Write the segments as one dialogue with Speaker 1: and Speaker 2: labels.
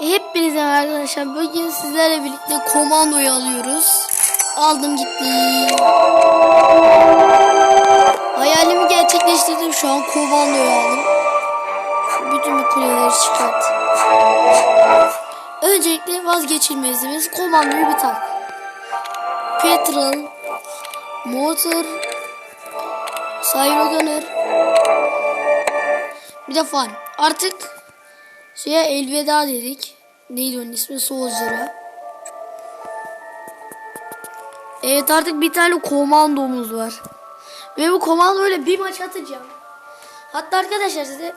Speaker 1: Hepinize arkadaşlar. Bugün sizlerle birlikte komandoyu alıyoruz. Aldım gitti. Hayalimi gerçekleştirdim. Şu an komandoyu aldım. Bütün bu kuleleri çıkart. Öncelikle vazgeçilmezimiz komandoyu bir tak. Petrol, motor, Cyro Gunner, bir de fan. Artık şeye elveda dedik. Neydi onun ismi? Soldier'a. Evet artık bir tane komandomuz var. Ve bu komandoyla bir maç atacağım. Hatta arkadaşlar size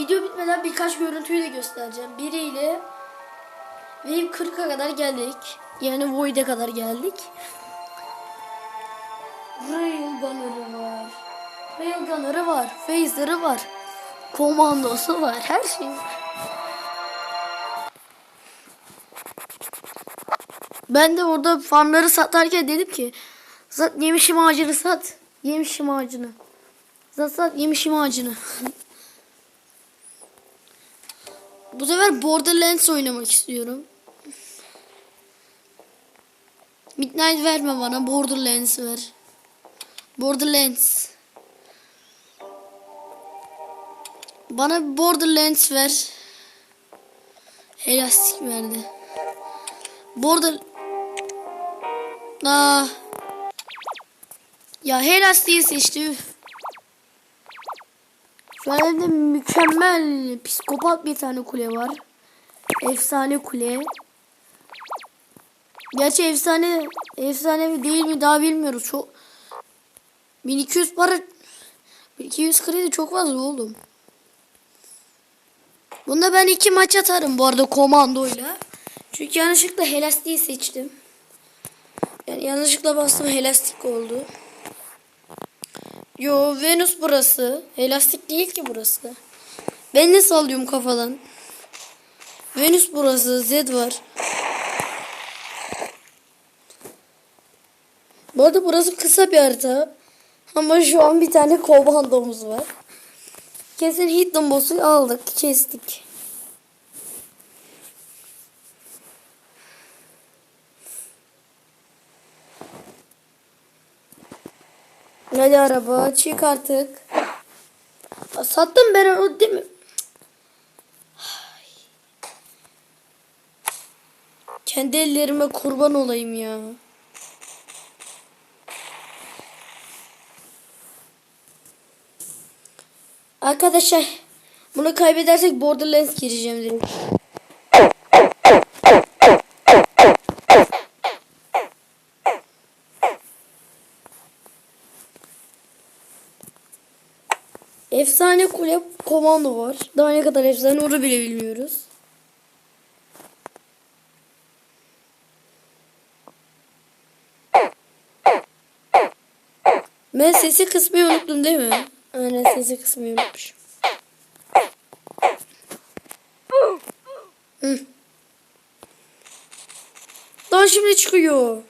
Speaker 1: video bitmeden birkaç görüntüyü de göstereceğim. Biriyle Wave 40'a kadar geldik. Yani Void'e kadar geldik. Railgunner'ı var. Railgunner'ı var. Phaser'ı var. Komandosu var. Her şey var. Ben de orada farmları satarken dedim ki sat yemişim ağacını sat. Yemişim ağacını. Sat sat yemişim ağacını. Bu sefer Borderlands oynamak istiyorum. Midnight verme bana. Borderlands ver. Borderlands. Bana Borderlands ver. Elastik verdi. Border... Aa. Ya Helastiği seçti. üf. Şu an elimde mükemmel psikopat bir tane kule var. Efsane kule. Gerçi efsane efsane mi değil mi daha bilmiyoruz. Çok 1200 para 1200 kredi çok fazla oğlum. Bunda ben iki maç atarım bu arada komandoyla. Çünkü yanlışlıkla helastiği seçtim. Yani yanlışlıkla bastım helastik oldu. Yo Venüs burası. Elastik değil ki burası. Ben ne sallıyorum kafadan? Venüs burası. Z var. Bu arada burası kısa bir harita. Ama şu an bir tane komandomuz var. Kesin Hidden Boss'u aldık. Kestik. Hadi araba çık artık. Sattım ben onu değil mi? Kendi ellerime kurban olayım ya. Arkadaşlar bunu kaybedersek Borderlands gireceğim direkt. Efsane kule komando var. Daha ne kadar efsane onu bile bilmiyoruz. Ben sesi kısmayı unuttum değil mi? Aynen sesi kısmayı unutmuşum. Hı. Daha şimdi çıkıyor.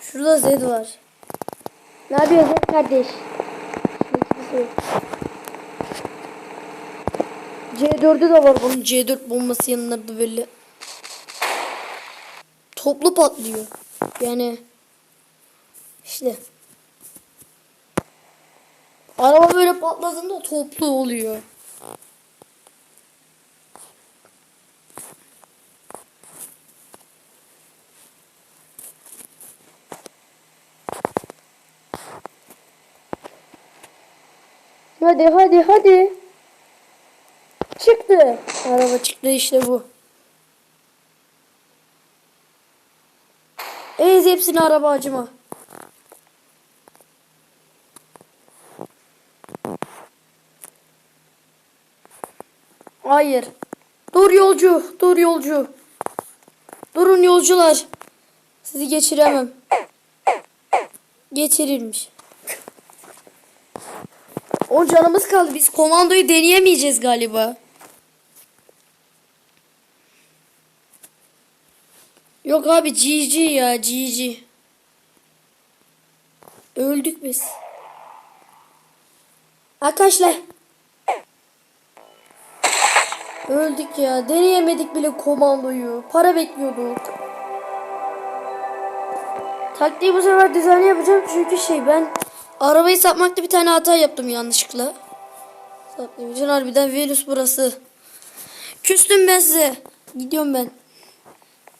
Speaker 1: Şurada Z var. Ne yapıyorsun kardeş? C4'ü de var bunun C4 bombası yanlarda böyle. Toplu patlıyor. Yani işte. Araba böyle patladığında toplu oluyor. Hadi hadi hadi. Çıktı. Araba çıktı işte bu. Ez hepsini araba acıma. Hayır. Dur yolcu. Dur yolcu. Durun yolcular. Sizi geçiremem. Geçirilmiş. O canımız kaldı. Biz komandoyu deneyemeyeceğiz galiba. Yok abi GG ya GG. Öldük biz. Arkadaşlar Öldük ya. Deneyemedik bile komandoyu. Para bekliyorduk. Taktiği bu sefer düzenli yapacağım çünkü şey ben arabayı satmakta bir tane hata yaptım yanlışlıkla. İçin harbiden virüs burası. Küstüm ben size. Gidiyorum ben.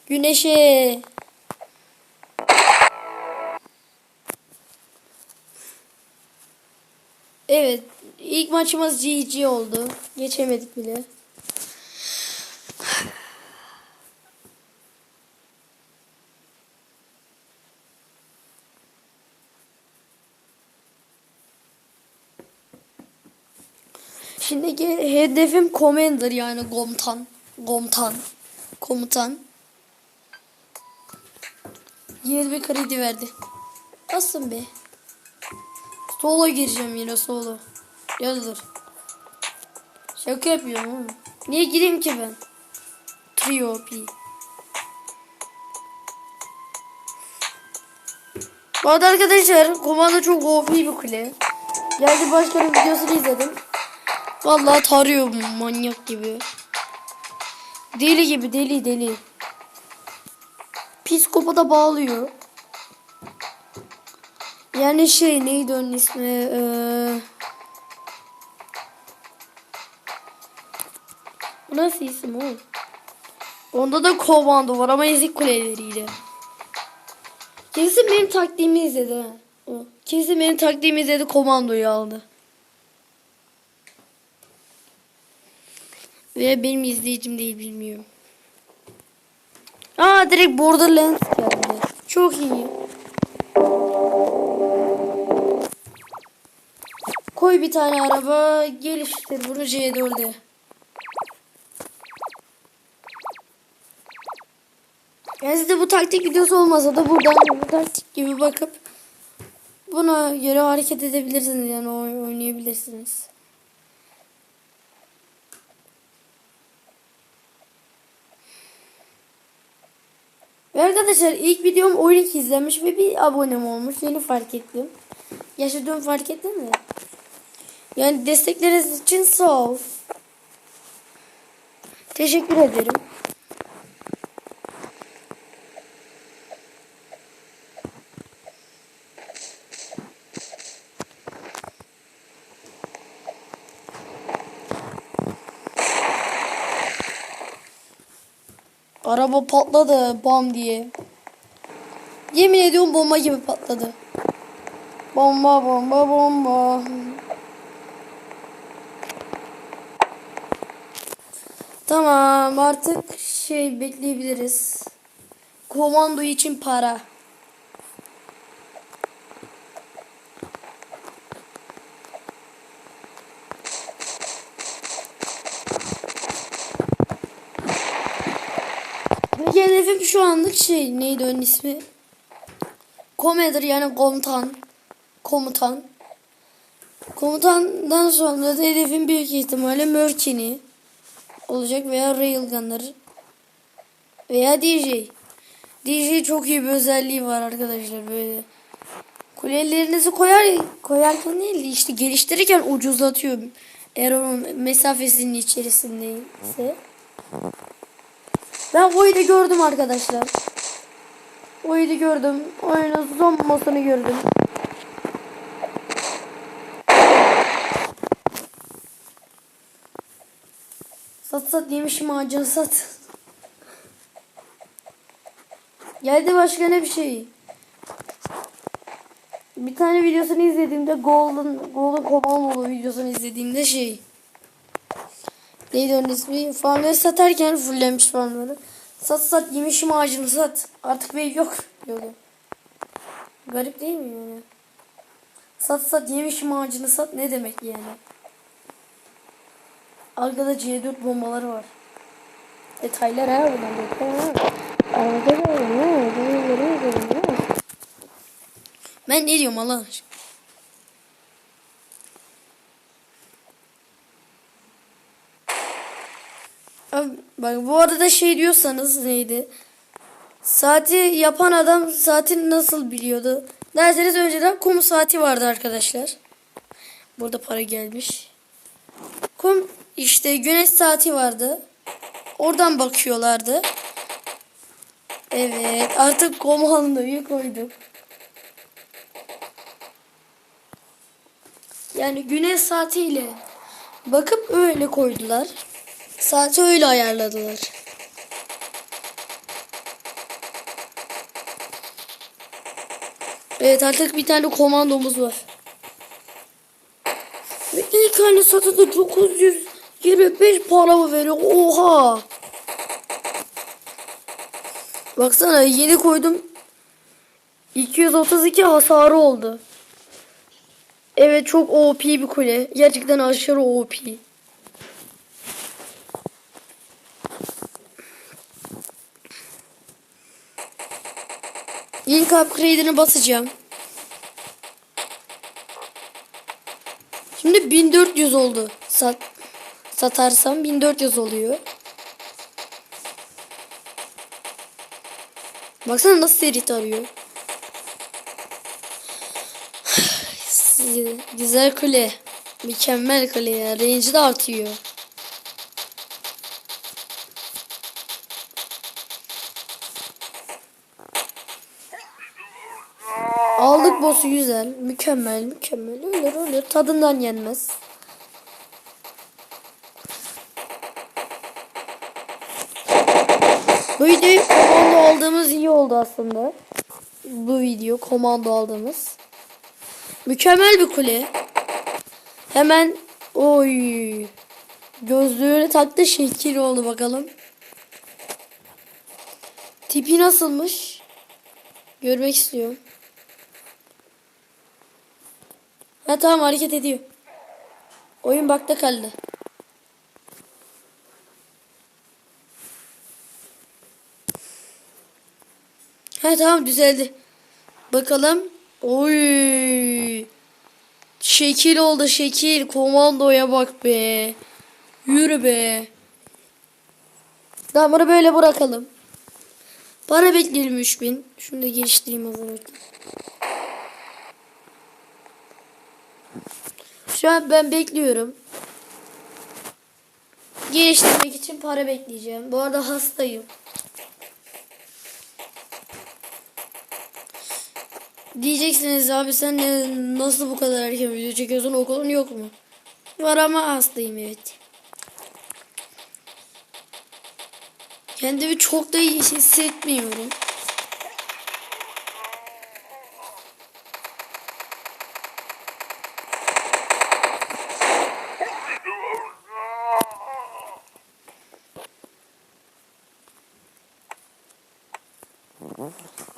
Speaker 1: Güneşe. Evet. ilk maçımız GG oldu. Geçemedik bile. Şimdi ge- hedefim Commander yani komutan. Komutan. Komutan. 20 kredi verdi. Nasılsın be? Solo gireceğim yine solo. Yazdır. Şaka yapıyorum oğlum. Niye gireyim ki ben? Trio P. Bu arada arkadaşlar komanda çok OP bir kule. Geldi başkanın videosunu izledim. Vallahi tarıyor manyak gibi. Deli gibi deli deli. Psikopata bağlıyor. Yani şey neydi onun ismi? Ee, bu nasıl isim o? Onda da komando var ama ezik kuleleriyle. Kesin benim taktiğimi izledi. Kesin benim taktiğimi izledi komandoyu aldı. Ve benim izleyicim değil bilmiyorum. Aa direkt Borderlands geldi. Çok iyi. Koy bir tane araba geliştir bunu C4'e. Yani sizde bu taktik videosu olmasa da buradan bu taktik gibi bakıp buna göre hareket edebilirsiniz yani oy- oynayabilirsiniz. Ve arkadaşlar ilk videom 12 izlenmiş ve bir abonem olmuş. Yeni fark ettim. Yaşa dün fark ettin mi? Yani destekleriniz için sağ ol. Teşekkür ederim. Araba patladı bam diye. Yemin ediyorum bomba gibi patladı. Bomba bomba bomba. Tamam artık şey bekleyebiliriz. Komando için para. Peki hedefim şu anlık şey neydi onun ismi? Commander yani komutan. Komutan. Komutandan sonra da hedefim büyük ihtimalle Merkini olacak veya Railgunner veya DJ. DJ çok iyi bir özelliği var arkadaşlar böyle. Kulelerinizi koyar koyarken değil işte geliştirirken ucuzlatıyor. Eğer onun mesafesinin içerisindeyse. Ben oyunu gördüm arkadaşlar. Oyunu gördüm. Oyunun son masını gördüm. Sat sat yemişim ağacını sat. Geldi başka ne bir şey. Bir tane videosunu izlediğimde Golden Golden Commando videosunu izlediğimde şey. Neydi onun ismi? Farmları satarken fullemiş farmları. Sat sat yemişim ağacını sat. Artık bey yok diyordu. Garip değil mi yani? Sat sat yemişim ağacını sat ne demek yani? Arkada C4 bombaları var. Detaylar ha buradan detaylar. Ben ne diyorum Allah aşkına? Abi, bak bu arada şey diyorsanız neydi? Saati yapan adam saati nasıl biliyordu? Derseniz önceden kum saati vardı arkadaşlar. Burada para gelmiş. Kum işte güneş saati vardı. Oradan bakıyorlardı. Evet artık komandayı koyduk. Yani güneş saatiyle bakıp öyle koydular. Saati öyle ayarladılar. Evet artık bir tane komandomuz var. Ve ilk aynı satıda 925 para mı veriyor? Oha! Baksana yeni koydum. 232 hasarı oldu. Evet çok OP bir kule. Gerçekten aşırı OP. İlk upgrade'ini basacağım. Şimdi 1400 oldu. Sat satarsam 1400 oluyor. Baksana nasıl seri tarıyor. Güzel kule. Mükemmel kule ya. Range de artıyor. Boss'u güzel. Mükemmel mükemmel. Ölür ölür. Tadından yenmez. Bu videoyu komando aldığımız iyi oldu aslında. Bu video komando aldığımız. Mükemmel bir kule. Hemen oy gözlüğünü taktı şekil oldu bakalım. Tipi nasılmış? Görmek istiyorum. Ha tamam hareket ediyor. Oyun bakta kaldı. Ha tamam düzeldi. Bakalım. Oy. Şekil oldu şekil. Komandoya bak be. Yürü be. Bunu böyle bırakalım. Para bekleyelim 3000. Şunu da geliştireyim hazırlıkla. Şu an ben bekliyorum. Geliştirmek için para bekleyeceğim. Bu arada hastayım. Diyeceksiniz abi sen ne, nasıl bu kadar erken video çekiyorsun okulun yok mu? Var ama hastayım evet. Kendimi çok da iyi hissetmiyorum.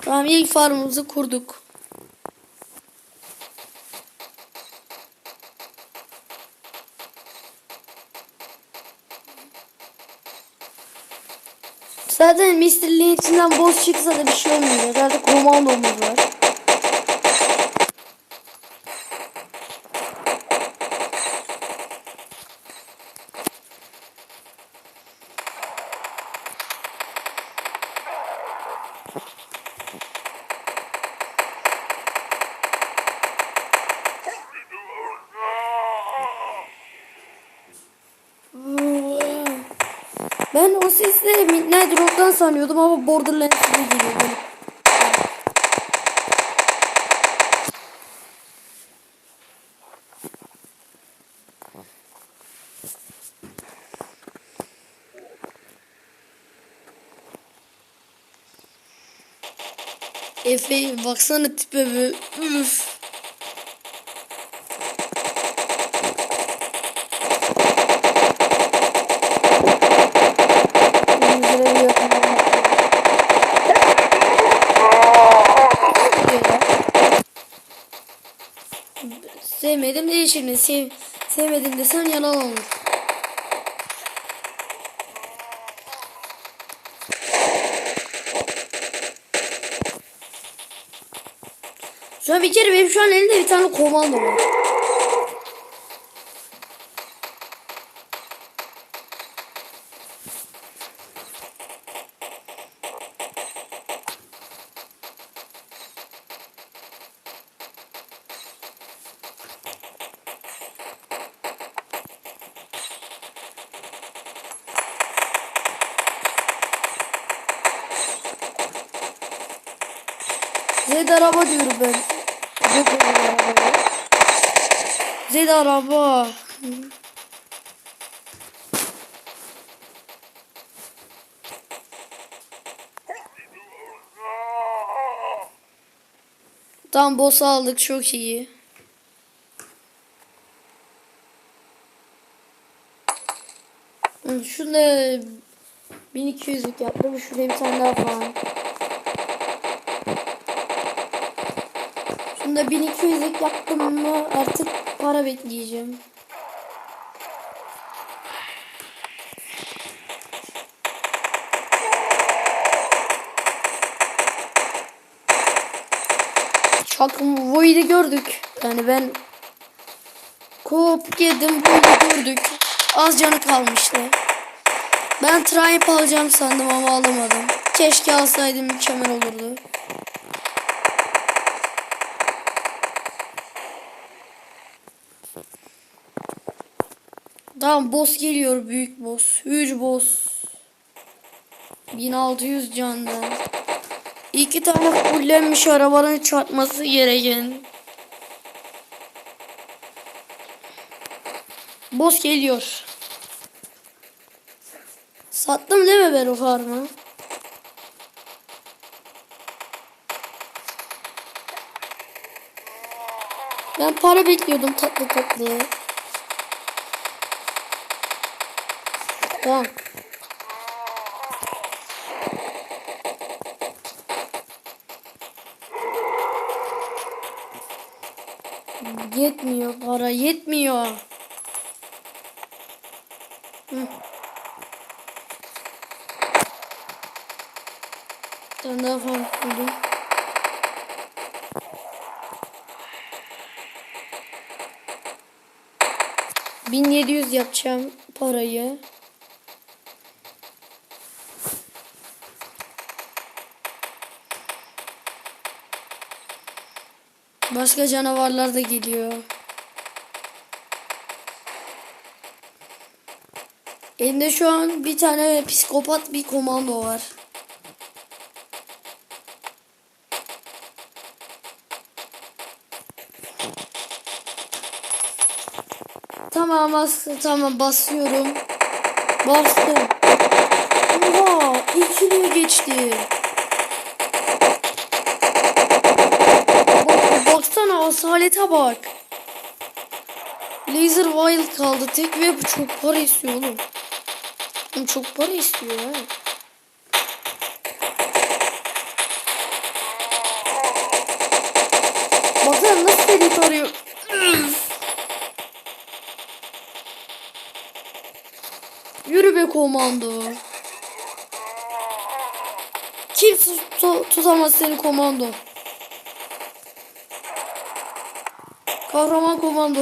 Speaker 1: Tamam ilk farmımızı kurduk. Zaten Mr. Lee'nin içinden boss çıksa da bir şey olmuyor. Zaten komandomuz var. Ben sesleri Midnight Rock'tan sanıyordum ama Borderlands'e geliyor. Böyle. Efe baksana tipe be. Üf. Sevmedim değişir mi? Sev, sevmedim desen yalan olur. Şu an bir kere benim şu an elimde bir tane komando var. Zed araba diyorum ben. Öyle araba. Zed araba. Tam boss aldık çok iyi. Hı, Şunda 1200'lük yaptım. Şuraya bir tane daha falan. Şunda 1200'lük yaptım mı artık para bekleyeceğim. Çakım Void'i gördük. Yani ben Kop yedim Void'i gördük. Az canı kalmıştı. Ben Triumph alacağım sandım ama alamadım. Keşke alsaydım mükemmel olurdu. Tamam boss geliyor büyük boss. Huge boss. 1600 candan. İki tane fullenmiş arabanın çarpması gereken. Boss geliyor. Sattım değil mi ben o farmı? Ben para bekliyordum tatlı tatlı. Tamam. Yetmiyor para yetmiyor. Hı. Farm buldum. Bin yedi yüz yapacağım parayı. Başka canavarlar da geliyor. Elimde şu an bir tane psikopat bir komando var. Tamam bas tamam basıyorum. Bastım. Oha ikiliye geçti. Bak, baksana asalete bak. Laser Wild kaldı tek ve bu çok para istiyor oğlum. Çok para istiyor ha. Baksana nasıl delik arıyor. Yürü be komando. Kim tut- tut- tutamaz seni komando. Kahraman komando.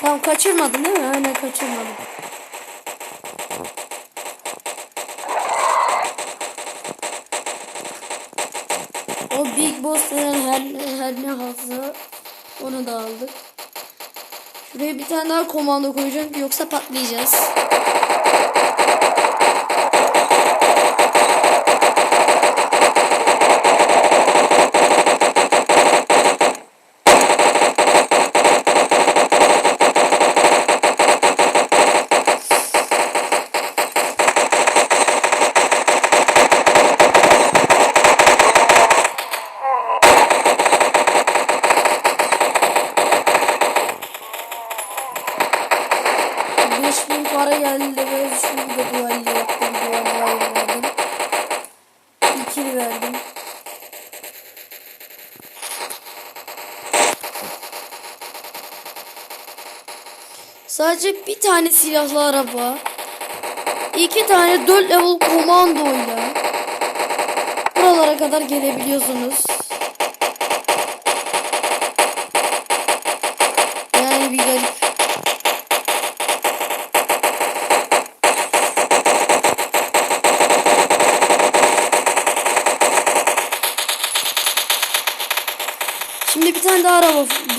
Speaker 1: Tamam kaçırmadın değil mi? Aynen kaçırmadım. O Big Boss'ların her, her ne hazı onu da aldık. Şuraya bir tane daha komando koyacağım yoksa patlayacağız. Geldi ve şimdi de duvarlı yaptım. Duvarlı verdim. İkili verdim. Sadece bir tane silahlı araba. iki tane 4 level komandoyla buralara kadar gelebiliyorsunuz.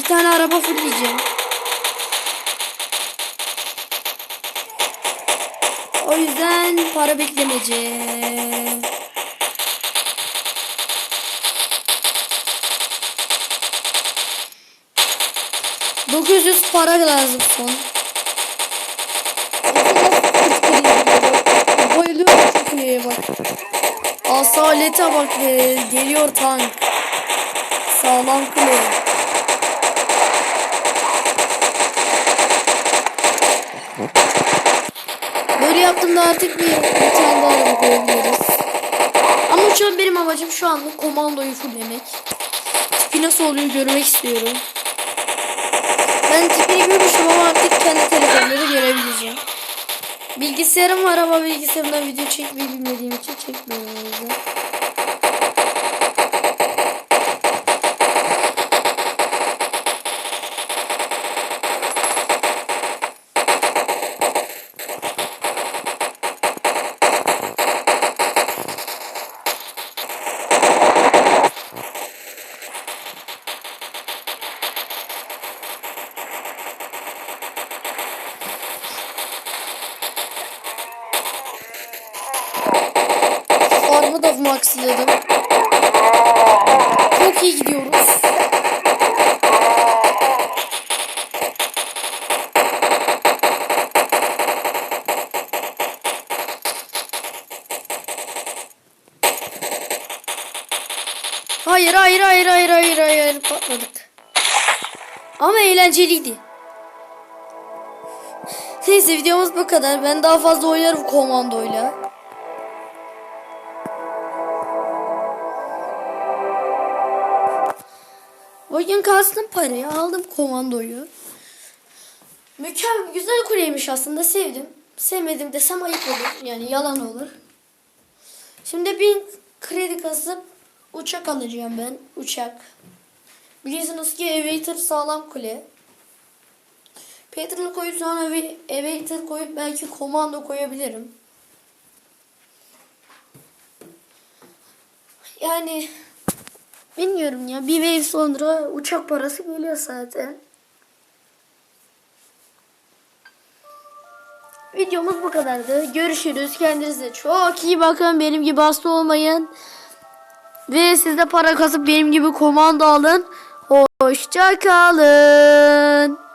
Speaker 1: Tane araba fırlayacağım. O yüzden para beklemece. 900 para lazım son. Bayılıyorum şu kuleye bak. Asalete bak be. Geliyor tank. Sağlam kule. Böyle yaptığımda artık bir, tane daha araba koyabiliriz. Ama şu an benim amacım şu anlık komandoyu fulllemek. Tipi nasıl oluyor görmek istiyorum. Ben tipini görmüşüm ama artık kendi telefonları görebileceğim. Bilgisayarım var ama bilgisayarımdan video çekmeyi bilmediğim için çekmiyorum o yüzden. Farmı da maxladım. Çok iyi gidiyoruz. Hayır hayır hayır hayır hayır hayır patladık. Ama eğlenceliydi. Neyse videomuz bu kadar. Ben daha fazla oynarım komandoyla. Bugün kastım parayı aldım komandoyu. Mükemmel güzel kuleymiş aslında sevdim. Sevmedim desem ayıp olur. Yani yalan olur. Şimdi bir kredi kasıp uçak alacağım ben. Uçak. Biliyorsunuz ki Aviator sağlam kule. Petrol'ü koyup sonra Avi- Aviator koyup belki komando koyabilirim. Yani Bilmiyorum ya. Bir wave sonra uçak parası geliyor zaten. Videomuz bu kadardı. Görüşürüz. Kendinize çok iyi bakın. Benim gibi hasta olmayın. Ve siz de para kasıp benim gibi komando alın. Hoşça kalın.